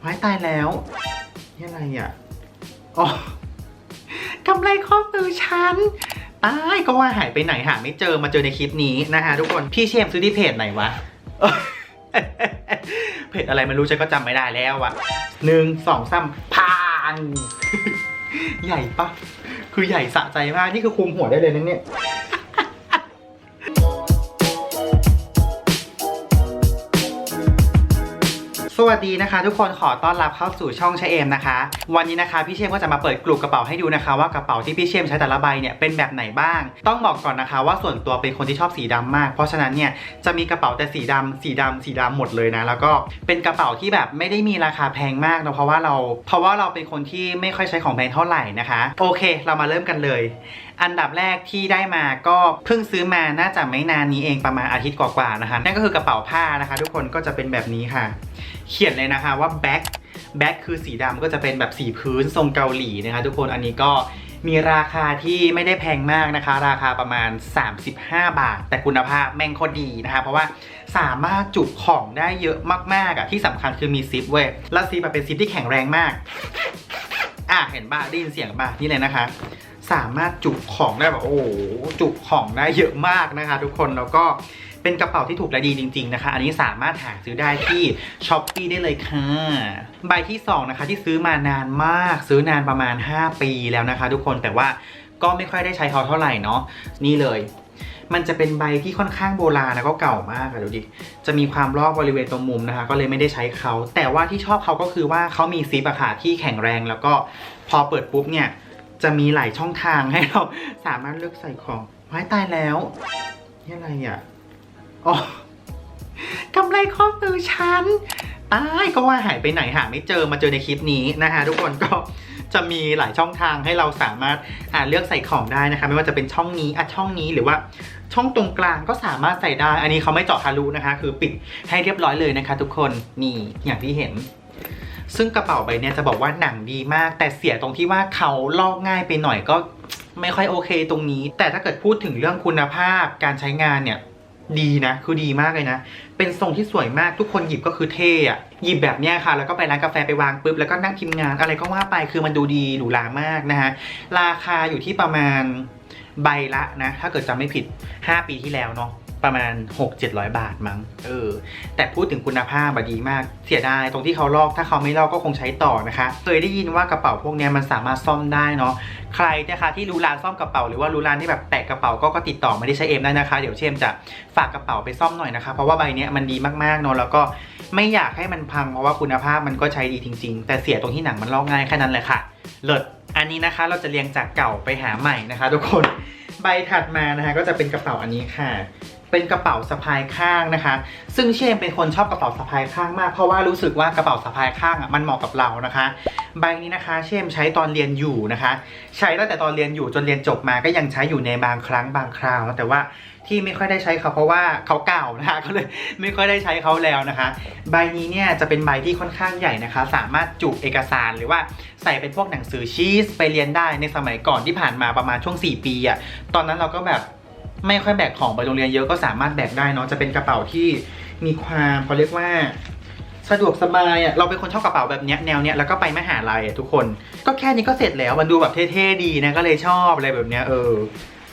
ไม้ตายแล้วนี่อะไรอะอ๋อกำไรข้อมือฉันตายก็ว่าหายไปไหนหาไม่เจอมาเจอในคลิปนี้นะฮะทุกคนพี่เชมซื้อที่เพจไหนวะเพจอะไรไม่รู้ฉันก็จำไม่ได้แล้วอะหนึ่งสองสามพางใหญ่ปะคือใหญ่สะใจมาก นี่คือคุมหัวได้เลยนะเนี่ย วัสดีนะคะ ทุกคนขอต้อนรับเข้าสู่ช่องชเอมนะคะ วันนี้นะคะพี่เชมก็จะมาเปิดกลุ่มกระเป๋าให้ดูนะคะว่ากระเป๋าที่พี่เชมใช้แต่ละใบเนี่ยเป็นแบบไหนบ้าง ต้องบอกก่อนนะคะ ว่าส่วนตัวเป็นคนที่ชอบสีดำมาก เพราะฉะนั้นเนี่ยจะมีกระเป๋าแต่สีดำสีดำสีดำหมดเลยนะแล้วก็เป็นกระเป๋าที่แบบไม่ได้มีราคาแพงมากเนอะเพราะว่าเราเพราะว่าเราเป็นคนที่ไม่ค่อยใช้ของแพงเท่าไหร่นะคะ โอเค เรามาเริ่มกันเลย อันดับแรกที่ได้มาก็เพิ่งซื้อมาน่าจะไม่นานนี้เองประมาณอาทิตย์กว่าๆนะคะนั่นก็คือกระเป๋าผ้านะคะ ทุกคนก็จะเป็นแบบนี้ค่ะ เขียนเลยนะคะว่าแบ็คแบ็คคือสีดำก็จะเป็นแบบสีพื้นทรงเกาหลีนะคะทุกคนอันนี้ก็มีราคาที่ไม่ได้แพงมากนะคะ ราคาประมาณ 35 บาท แต่คุณภาพแม่งโคตรดีนะคะ เพราะว่าสามารถจุของได้เยอะมากๆอะที่สำคัญคือมีซิปเว้ยแล้วซิปเป็นซิปที่แข็งแรงมาก อะเห็นบ้าได้ยินเสียงบ้านี่เลยนะคะ สามารถจุของได้แบบโอ้จุของได้เยอะมากนะคะ ทุกคนแล้วก็ เป็นกระเป๋าที่ถูกและดีจริง ๆนะคะ อันนี้สามารถหาซื้อได้ที่ช้อปปีได้เลยค่ะ ใบที่สองนะคะที่ซื้อมานานมาก ซื้อนานประมาณ 5 ปีแล้วนะคะ ทุกคนแต่ว่าก็ไม่ค่อยได้ใช้เขาเท่าไหร่เนาะนี่เลย มันจะเป็นใบที่ค่อนข้างโบราณแล้วก็เก่ามากอะดูดิจะมีความรอบบริเวณตรงมุมนะคะ ก็เลยไม่ได้ใช้เขา แต่ว่าที่ชอบเขาก็คือว่าเขามีซิปอะค่ะที่แข็งแรงแล้วก็พอเปิดปุ๊บเนี่ยจะมีหลายช่องทางให้เราสามารถเลือกใส่ของไว้ตายแล้วนี่อะไรอะ อ๋อกำไรข้อมือฉันตายก็ว่าหายไปไหนหาไม่เจอมาเจอในคลิปนี้นะคะทุกคนก็จะมีหลายช่องทางให้เราสามารถอ่าเลือกใส่ของได้นะคะ ไม่ว่าจะเป็นช่องนี้อะช่องนี้หรือว่าช่องตรงกลางก็สามารถใส่ได้ อันนี้เขาไม่เจาะทะลุนะคะ คือปิดให้เรียบร้อยเลยนะคะ ทุกคนนี่อย่างที่เห็น ซึ่งกระเป๋าใบนี้จะบอกว่าหนังดีมาก แต่เสียตรงที่ว่าเขาลอกง่ายไปหน่อยก็ไม่ค่อยโอเคตรงนี้ แต่ถ้าเกิดพูดถึงเรื่องคุณภาพการใช้งานเนี่ย ดีนะ คือดีมากเลยนะ เป็นทรงที่สวยมากทุกคนหยิบก็คือเท่อะหยิบแบบเนี้ยค่ะ แล้วก็ไปร้านกาแฟไปวางปุ๊บ แล้วก็นั่งพิมพ์งานอะไรก็ว่าไปคือมันดูดีหรูหรามากนะฮะ ราคาอยู่ที่ประมาณใบละนะ ถ้าเกิดจำไม่ผิด 5 ปีที่แล้วเนาะ ประมาณ 6-700 บาทมั้งเออแต่พูดถึงคุณภาพอดีมากเสียดายตรงที่เขาลอกถ้าเขาไม่ลอกก็คงใช้ต่อนะคะ เคยได้ยินว่ากระเป๋าพวกนี้มันสามารถซ่อมได้เนาะใครนะคะที่รู้ร้านซ่อมกระเป๋าหรือว่ารู้ร้านที่แบบแตะกระเป๋าก็ก็ติดต่อมาที่ใช้เอมได้นะคะ เดี๋ยวเชมจะฝากกระเป๋าไปซ่อมหน่อยนะคะ เพราะว่าใบนี้มันดีมากๆเนาะแล้วก็ไม่อยากให้มันพังเพราะว่าคุณภาพมันก็ใช้ดีจริง ๆ แต่เสียตรงที่หนังมันลอกง่ายแค่นั้นแหละค่ะเลิศอันนี้นะคะเราจะเรียงจากเก่าไปหาใหม่นะคะ ทุกคนใบถัดมานะคะก็จะเป็นกระเป๋าอันนี้ค่ะ เป็นกระเป๋าสะพายข้างนะคะ ซึ่งเชมเป็นคนชอบกระเป๋าสะพายข้างมาก เพราะว่ารู้สึกว่ากระเป๋าสะพายข้างอะมันเหมาะกับเรานะคะ ใบนี้นะคะ เชมใช้ตอนเรียนอยู่นะคะ ใช้ตั้งแต่ตอนเรียนอยู่จนเรียนจบมาก็ยังใช้อยู่ในบางครั้งบางคราว แต่ว่าที่ไม่ค่อยได้ใช้เขาเพราะว่าเขาเก่านะคะก็เลยไม่ค่อยได้ใช้เขาแล้วนะคะ ใบนี้เนี่ยจะเป็นใบที่ค่อนข้างใหญ่นะคะ สามารถจุเอกสารหรือว่าใส่เป็นพวกหนังสือชีสไปเรียนได้ในสมัยก่อนที่ผ่านมาประมาณช่วง 4 ปีอะ่ะตอนนั้นเราก็แบบ ไม่ค่อยแบกของไปโรงเรียนเยอะก็สามารถแบกได้เนาะจะเป็นกระเป๋าที่มีความเขาเรียกว่าสะดวกสบายอะเราเป็นคนชอบกระเป๋าแบบเนี้ยแนวเนี้ยแล้วก็ไปมหาลัยอะทุกคน ก็แค่นี้ก็เสร็จแล้วมันดูแบบเท่ๆดีนะก็เลยชอบอะไรแบบเนี้ยเออ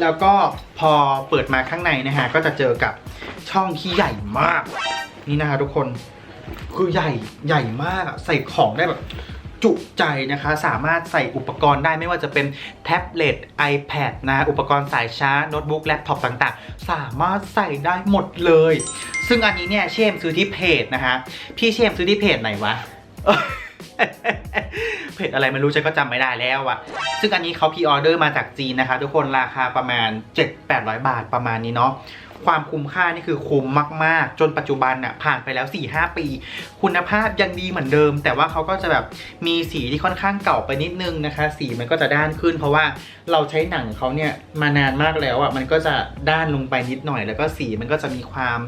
แล้วก็พอเปิดมาข้างในนะฮะก็จะเจอกับช่องที่ใหญ่มาก นี่นะคะทุกคนคือใหญ่ใหญ่มากอะใส่ของได้แบบ จุใจนะคะ สามารถใส่อุปกรณ์ได้ไม่ว่าจะเป็นแท็บเล็ต iPad นะ อุปกรณ์สายชาร์จโน้ตบุ๊กแล็ปท็อปต่างๆ สามารถใส่ได้หมดเลย ซึ่งอันนี้เนี่ยเชมซื้อที่เพจนะคะพี่เชมซื้อที่เพจไหนวะเพจอะไรไม่รู้ฉันก็จำไม่ได้แล้วอะซึ่งอันนี้เขาพีออเดอร์มาจากจีนนะคะ ทุกคนราคาประมาณ 7-800 บาทประมาณนี้เนาะ ความคุ้มค่านี่คือคุ้มมาก ๆ จนปัจจุบันน่ะผ่านไปแล้ว 4-5 ปี คุณภาพยังดีเหมือนเดิม แต่ว่าเขาก็จะแบบมีสีที่ค่อนข้างเก่าไปนิดนึงนะคะ สีมันก็จะด้านขึ้น เพราะว่าเราใช้หนังเขาเนี่ยมานานมากแล้วอะมันก็จะด้านลงไปนิดหน่อย แล้วก็สีมันก็จะมีความ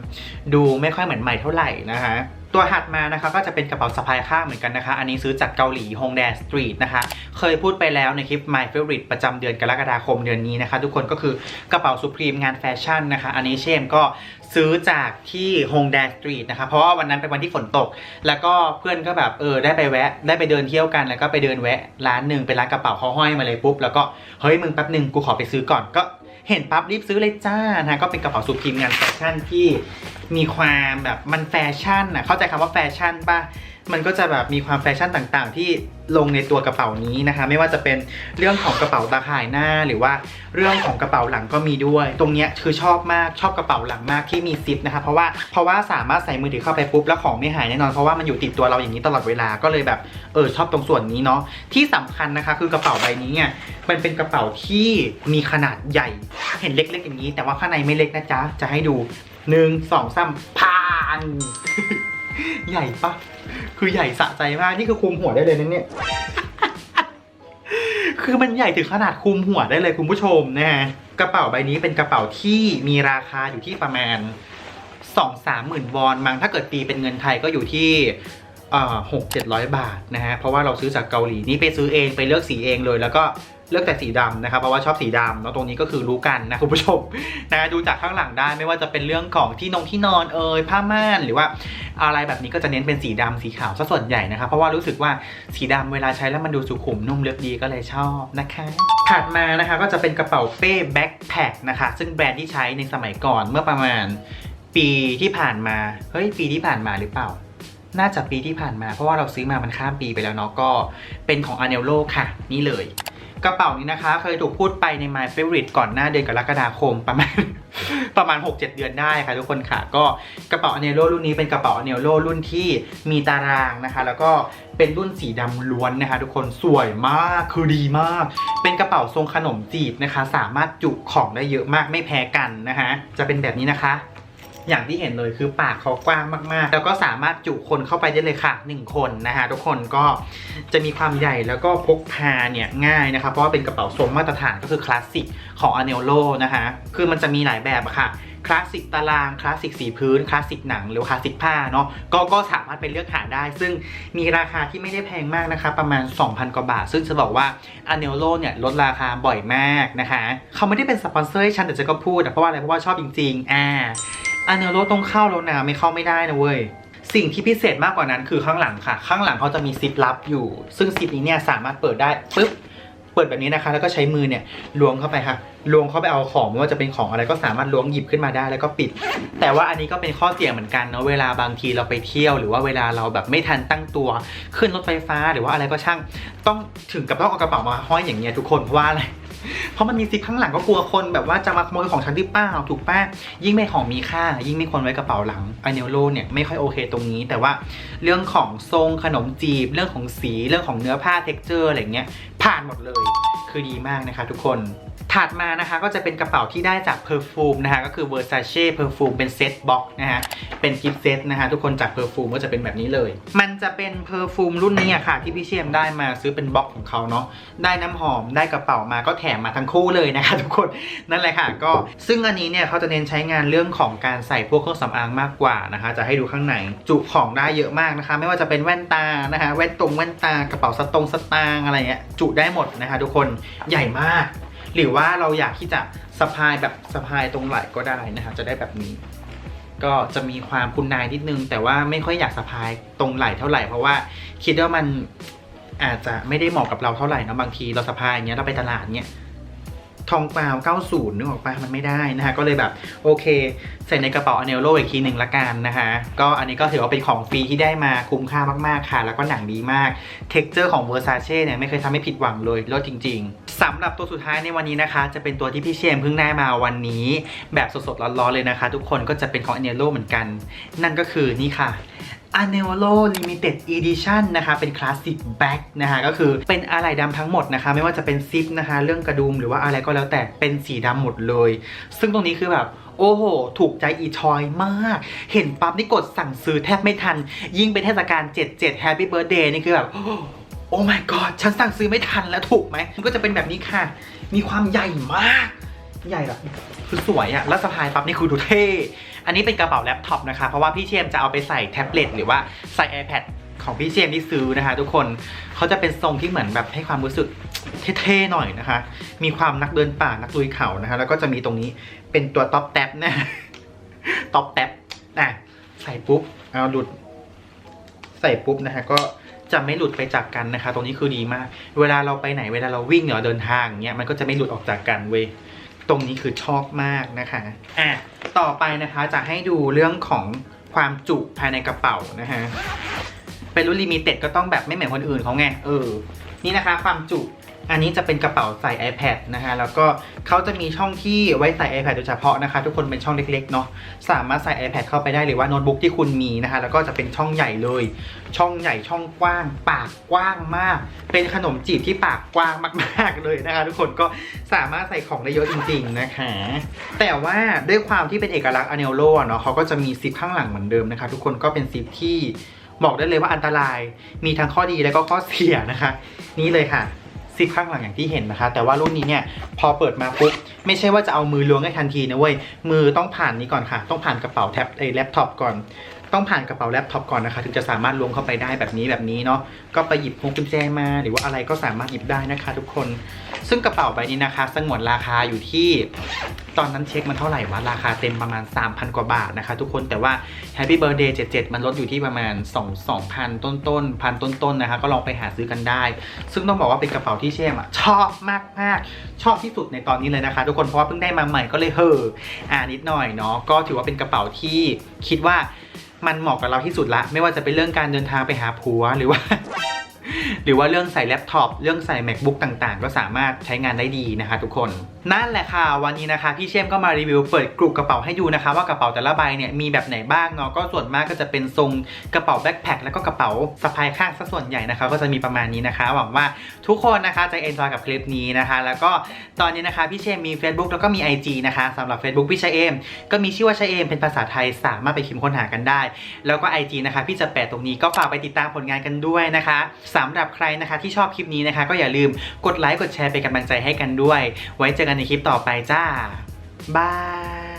ดูไม่ค่อยเหมือนใหม่เท่าไหร่นะคะ ตัวถัดมานะคะก็จะเป็นกระเป๋าสะพายข้างเหมือนกันนะคะ อันนี้ซื้อจากเกาหลี Hongdae Street นะคะ เคยพูดไปแล้วในคลิป My Favorite ประจำเดือนกรกฎาคมเดือนนี้นะคะ ทุกคนก็คือกระเป๋า Supreme งานแฟชั่นนะคะ อันนี้เชมก็ซื้อจากที่ฮงแดสตรีทนะคะ เพราะว่าวันนั้นเป็นวันที่ฝนตก แล้วก็เพื่อนก็แบบเออได้ไปแวะ ได้ไปเดินเที่ยวกันแล้วก็ไปเดินแวะร้านหนึ่งเป็นร้านกระเป๋าเขาห้อยมาเลยปุ๊บแล้วก็เฮ้ยมึงแป๊บหนึ่งกูขอไปซื้อก่อนก็ เห็นปั๊บรีบซื้อเลยจ้านะก็เป็นกระเป๋าสุพิมงานแฟชั่นที่มีความแบบมันแฟชั่นอะเข้าใจคำว่าแฟชั่นป่ะ มันก็จะแบบมีความแฟชั่นต่างๆ ที่ลงในตัวกระเป๋านี้นะคะ ไม่ว่าจะเป็นเรื่องของกระเป๋าตาข่ายหน้า หรือว่าเรื่องของกระเป๋าหลังก็มีด้วย ตรงเนี้ยคือชอบมากชอบกระเป๋าหลังมากที่มีซิปนะคะ เพราะว่าเพราะว่าสามารถใส่มือถือเข้าไปปุ๊บแล้วของไม่หายแน่นอนเพราะว่ามันอยู่ติดตัวเราอย่างนี้ตลอดเวลาก็เลยแบบเออชอบตรงส่วนนี้เนาะที่สำคัญนะคะคือกระเป๋าใบนี้เนี่ยมันเป็นกระเป๋าที่มีขนาดใหญ่ เห็นเล็กๆอย่างนี้ แต่ว่าข้างในไม่เล็กนะจ๊ะจะให้ดูหนึ่งสองสามพานใหญ่ปะ คือใหญ่สะใจมากนี่คือคุมหัวได้เลยนะเนี่ย คือมันใหญ่ถึงขนาดคุมหัวได้เลยคุณผู้ชมนะฮะกระเป๋าใบนี้เป็นกระเป๋าที่มีราคาอยู่ที่ประมาณสองสามหมื่นวอนมั้งถ้าเกิดตีเป็นเงินไทยก็อยู่ที่หกเจ็ดร้อยบาทนะฮะเพราะว่าเราซื้อจากเกาหลีนี่ไปซื้อเองไปเลือกสีเองเลยแล้วก็ เลือกแต่สีดำนะครับเพราะว่าชอบสีดำแล้วตรงนี้ก็คือรู้กันนะคุณผู้ชมนะดูจากข้างหลังได้ไม่ว่าจะเป็นเรื่องของที่นงที่นอนเอ่ยผ้าม่านหรือว่าอะไรแบบนี้ก็จะเน้นเป็นสีดำสีขาวซะส่วนใหญ่นะครับเพราะว่ารู้สึกว่าสีดำเวลาใช้แล้วมันดูสุขุมนุ่มเลือกดีก็เลยชอบนะคะถัดมานะคะก็จะเป็นกระเป๋าเป้แบ็คแพคนะคะซึ่งแบรนด์ที่ใช้ในสมัยก่อนเมื่อประมาณปีที่ผ่านมาเฮ้ยปีที่ผ่านมาหรือเปล่าน่าจะปีที่ผ่านมาเพราะว่าเราซื้อมามันข้ามปีไปแล้วเนาะก็เป็นของ a n e l o ค่ะ นี่เลย กระเป๋านี้นะคะ เคยถูกพูดไปใน My Favorite ก่อนหน้าเดือนกรกฎาคมประมาณ ประมาณ 6-7 เดือนได้ค่ะทุกคนค่ะ ก็กระเป๋า a n e l o รุ่นนี้เป็นกระเป๋า a n e l o รุ่นที่มีตารางนะคะ แล้วก็เป็นรุ่นสีดำล้วนนะคะ ทุกคนสวยมากคือดีมาก เป็นกระเป๋าทรงขนมจีบนะคะ สามารถจุของได้เยอะมากไม่แพ้กันนะคะ จะเป็นแบบนี้นะคะ อย่างที่เห็นเลยคือปากเขากว้างมากๆ แล้วก็สามารถจุคนเข้าไปได้เลยค่ะ 1 คนนะคะทุกคนก็จะมีความใหญ่แล้วก็พกพาเนี่ยง่ายนะคะเพราะว่าเป็นกระเป๋าทรงมาตรฐานก็คือคลาสสิกของ a n e l o นะคะคือมันจะมีหลายแบบอะค่ะคลาสสิกตาราง คลาสสิกสีพื้น คลาสสิกหนัง หรือคลาสสิกผ้าเนาะก็ก็สามารถไปเลือกหาได้ ซึ่งมีราคาที่ไม่ได้แพงมากนะคะ ประมาณ 2,000 กว่าบาท ซึ่งจะบอกว่า a n e l o เนี่ยลดราคาบ่อยมากนะคะ เขาไม่ได้เป็นสปอนเซอร์ให้ฉันแต่จะก็พูด เพราะว่าอะไร เพราะว่าชอบจริง ๆ อ่า อันเนโรต้องเข้าแล้วนะไม่เข้าไม่ได้นะเว้ยสิ่งที่พิเศษมากกว่านั้นคือข้างหลังค่ะ ข้างหลังเขาจะมีซิปลับอยู่ ซึ่งซิปนี้เนี่ยสามารถเปิดได้ปุ๊บเปิดแบบนี้นะคะ แล้วก็ใช้มือเนี่ยล้วงเข้าไปค่ะล้วงเข้าไปเอาของไม่ว่าจะเป็นของอะไรก็สามารถล้วงหยิบขึ้นมาได้แล้วก็ปิด แต่ว่าอันนี้ก็เป็นข้อเสียเหมือนกันเนาะเวลาบางทีเราไปเที่ยว หรือว่าเวลาเราแบบไม่ทันตั้งตัว ขึ้นรถไฟฟ้าหรือว่าอะไรก็ช่าง ต้องถึงกับต้องเอากระเป๋ามาห้อยอย่างเงี้ยทุกคนเพราะว่าอะไร เพราะมันมีซิปข้างหลังก็กลัวคนแบบว่าจะมาขโมยของฉันหรือเปล่าถูกป้ะยิ่งไม่ของมีค่า ยิ่งไม่ควรไว้กระเป๋าหลังอเนลโลเนี่ยไม่ค่อยโอเคตรงนี้ แต่ว่าเรื่องของทรงขนมจีบ เรื่องของสีเรื่องของเนื้อผ้าเท็กเจอร์อะไรเงี้ยผ่านหมดเลย คือดีมากนะคะทุกคน ถัดมานะคะก็จะเป็นกระเป๋าที่ได้จาก Perfume นะคะก็คือ Versace Perfume เป็นเซตบ็อกนะฮะเป็นกิฟต์เซตนะคะทุกคนจาก Perfume ก็จะเป็นแบบนี้เลย มันจะเป็น Perfume รุ่นนี้อะค่ะ ที่พี่เชียมได้มาซื้อเป็นบ็อกของเขาเนาะได้น้ำหอมได้กระเป๋ามาก็แถมมาทั้งคู่เลยนะคะ ทุกคนนั่นแหละค่ะ ก็ซึ่งอันนี้เนี่ยเขาจะเน้นใช้งานเรื่องของการใส่พวกเครื่องสำอางมากกว่านะคะ จะให้ดูข้างในจุของได้เยอะมากนะคะ ไม่ว่าจะเป็นแว่นตานะคะแว่นตรงแว่นตากระเป๋าสตงสตางอะไรเงี้ยจุได้หมดนะคะ ทุกคนใหญ่มาก หรือว่าเราอยากที่จะสะพายแบบสะพายตรงไหล่ก็ได้นะคะจะได้แบบนี้ ก็จะมีความคุณนายนิดนึง แต่ว่าไม่ค่อยอยากสะพายตรงไหล่เท่าไหร่เพราะว่าคิดว่ามันอาจจะไม่ได้เหมาะกับเราเท่าไหร่นะบางทีเราสะพายอย่างเงี้ยเราไปตลาดเนี้ยทองเปล่า90 นึกออกปะมันไม่ได้นะคะ ก็เลยแบบ โอเค ใส่ในกระเป๋าอเนลโลอีกทีหนึ่งละกันนะคะ ก็อันนี้ก็ถือว่าเป็นของฟรีที่ได้มาคุ้มค่ามาก ๆ ค่ะ แล้วก็หนังดีมาก เท็กเจอร์ของ Versace เนี่ย ไม่เคยทำให้ผิดหวังเลยลิศจริง ๆ สำหรับตัวสุดท้ายในวันนี้นะคะ จะเป็นตัวที่พี่เชมเพิ่งได้มาวันนี้ แบบสดๆร้อนๆเลยนะคะ ทุกคนก็จะเป็นของ a n e l o เหมือนกัน นั่นก็คือนี่ค่ะ a n e l o Limited Edition นะคะ เป็นคลาสสิกแบ็กนะคะ ก็คือเป็นอะไรดำทั้งหมดนะคะ ไม่ว่าจะเป็นซิปนะคะ เรื่องกระดุมหรือว่าอะไรก็แล้วแต่เป็นสีดำหมดเลย ซึ่งตรงนี้คือแบบโอ้โห ถูกใจอีทอยมาก เห็นปั๊บนี่กดสั่งซื้อแทบไม่ทัน ยิ่งเป็นเทศกาล 77 Happy Birthday นี่คือแบบ โอ้ my god ฉันสั่งซื้อไม่ทันแล้วถูกไหม มันก็จะเป็นแบบนี้ค่ะ มีความใหญ่มาก ใหญ่แบบคือสวยอะแล้วสะพายปั๊บนี่คือดูเท่ อันนี้เป็นกระเป๋าแล็ปท็อปนะคะ เพราะว่าพี่เชมจะเอาไปใส่แท็บเล็ตหรือว่าใส่ iPad ของพี่เชมที่ซื้อนะคะ ทุกคน เขาจะเป็นทรงที่เหมือนแบบให้ความรู้สึกเท่ๆหน่อยนะคะ มีความนักเดินป่านักลุยเขานะคะ แล้วก็จะมีตรงนี้เป็นตัวท็อปแท็บนะต็อปแท็บอะใส่ปุ๊บ เอาหลุด ใส่ปุ๊บนะฮะก็ จะไม่หลุดไปจากกันนะคะ ตรงนี้คือดีมาก เวลาเราไปไหนเวลาเราวิ่งหรือเดินทางเงี้ยมันก็จะไม่หลุดออกจากกันเว้ยตรงนี้คือชอบมากนะคะอะต่อไปนะคะจะให้ดูเรื่องของความจุภายในกระเป๋านะฮะเป็นรุ่นลิมิเต็ดก็ต้องแบบไม่เหมือนคนอื่นเขาไงเออนี่นะคะ ความจุ อันนี้จะเป็นกระเป๋าใส่ iPad นะคะแล้วก็เขาจะมีช่องที่ไว้ใส่ iPad โดยเฉพาะนะคะ ทุกคนเป็นช่องเล็กๆเนาะ สามารถใส่ iPad เข้าไปได้หรือว่าโน้ตบุ๊กที่คุณมีนะคะ แล้วก็จะเป็นช่องใหญ่เลย ช่องใหญ่ช่องกว้าง ปากกว้างมาก เป็นขนมจีบที่ปากกว้างมากๆเลยนะคะ ทุกคนก็สามารถใส่ของได้เยอะจริง ๆนะคะ แต่ว่าด้วยความที่เป็นเอกลักษณ์อเนลโลเนาะเขาก็จะมีซิปข้างหลังเหมือนเดิมนะคะ ทุกคนก็เป็นซิปที่บอกได้เลยว่าอันตราย มีทั้งข้อดีและก็ข้อเสียนะคะ นี่เลยค่ะ ซิปข้างหลังอย่างที่เห็นนะคะ แต่ว่ารุ่นนี้เนี่ยพอเปิดมาปุ๊บไม่ใช่ว่าจะเอามือล้วงได้ทันทีนะเว้ยมือต้องผ่านนี้ก่อนค่ะ ต้องผ่านกระเป๋าแท็บไอ้แล็ปท็อปก่อน ต้องผ่านกระเป๋าแล็ปท็อปก่อนนะคะ ถึงจะสามารถล้วงเข้าไปได้แบบนี้แบบนี้เนาะก็ไปหยิบพวงกุญแจมาหรือว่าอะไรก็สามารถหยิบได้นะคะ ทุกคน ซึ่งกระเป๋าใบนี้นะคะสงวนราคาอยู่ที่ ตอนนั้นเช็คมันเท่าไหร่วะราคาเต็มประมาณ 3,000 กว่าบาทนะคะ ทุกคนแต่ว่า Happy Birthday 77 มันลดอยู่ที่ประมาณ 2 2,000 ต้นต้นพันต้นต้นๆนะคะ ก็ลองไปหาซื้อกันได้ ซึ่งต้องบอกว่าเป็นกระเป๋าที่เช่มอะชอบมากมากชอบที่สุดในตอนนี้เลยนะคะ ทุกคนเพราะว่าเพิ่งได้มาใหม่ก็เลยเห่ออ่านิดหน่อยเนาะก็ถือว่าเป็นกระเป๋าที่คิดว่า มันเหมาะกับเราที่สุดละ ไม่ว่าจะเป็นเรื่องการเดินทางไปหาผัวหรือว่า หรือว่าเรื่องใส่แล็ปท็อปเรื่องใส่ macbook ต่างๆ ก็สามารถใช้งานได้ดีนะคะทุกคนนั่นแหละค่ะ วันนี้นะคะ พี่เชมก็มารีวิวเปิดกลุ่มกระเป๋าให้ดูนะคะ ว่ากระเป๋าแต่ละใบเนี่ยมีแบบไหนบ้างเนาะก็ส่วนมากก็จะเป็นทรงกระเป๋าแบ็คแพคแล้วก็กระเป๋าสะพายข้างซะส่วนใหญ่นะคะ ก็จะมีประมาณนี้นะคะ หวังว่าทุกคนนะคะจะเอนจอยกับคลิปนี้นะคะ แล้วก็ตอนนี้นะคะพี่เชมมี Facebook แล้วก็มี IG นะคะสำหรับ Facebook พี่ชายเอมก็มีชื่อว่าชายเอมเป็นภาษาไทยสามารถไปพิมพ์ค้นหากันได้ แล้วก็ IG นะคะพี่จะแปะตรงนี้ก็ฝากไปติดตามผลงานกันด้วยนะคะสำหรับใครนะคะที่ชอบคลิปนี้นะคะ ก็อย่าลืมกดไลค์กดแชร์เป็นกำลังใจให้กันด้วย ไว้เจอกันในคลิปต่อไปจ้าบาย